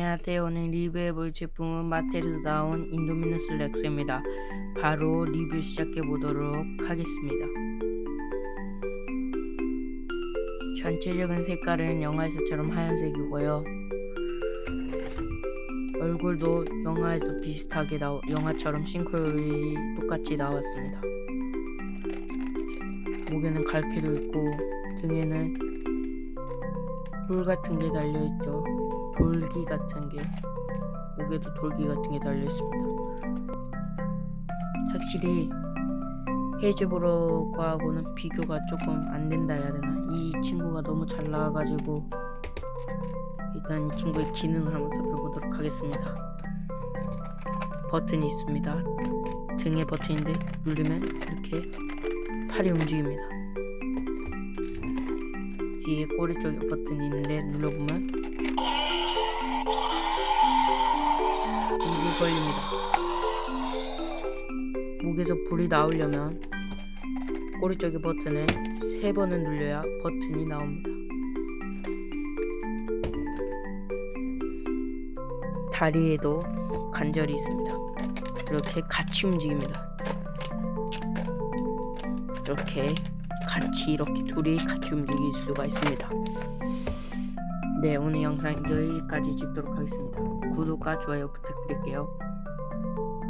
안녕하세요. 오늘 리뷰해볼 제품은 마트에서 나온 인도미너스 렉스입니다. 바로 리뷰 시작해보도록 하겠습니다. 전체적인 색깔은 영화에서처럼 하얀색이고요. 얼굴도 영화에서 비슷하게 나오, 영화처럼 싱크로율이 똑같이 나왔습니다. 목에는 갈퀴도 있고 등에는 돌 같은 게 달려 있죠. 돌기 같은 게 목에도 돌기 같은 게 달려 있습니다. 확실히 헤즈브로거하고는 비교가 조금 안 된다 해야 되나? 이 친구가 너무 잘 나와가지고 일단 이 친구의 기능을 한번 살펴보도록 하겠습니다. 버튼이 있습니다. 등에 버튼인데 누르면 이렇게 팔이 움직입니다. 뒤에 꼬리 쪽에 버튼이 있는데 눌러보면 입이 벌립니다. 목에서 불이 나오려면 꼬리 쪽의 버튼을 세 번을 눌려야 버튼이 나옵니다. 다리에도 관절이 있습니다. 이렇게 같이 움직입니다. 이렇게 같이 이렇게 둘이 같이 움직일 수가 있습니다. 네, 오늘 영상 여기까지 찍도록 하겠습니다. 구독과 좋아요 부탁드릴게요.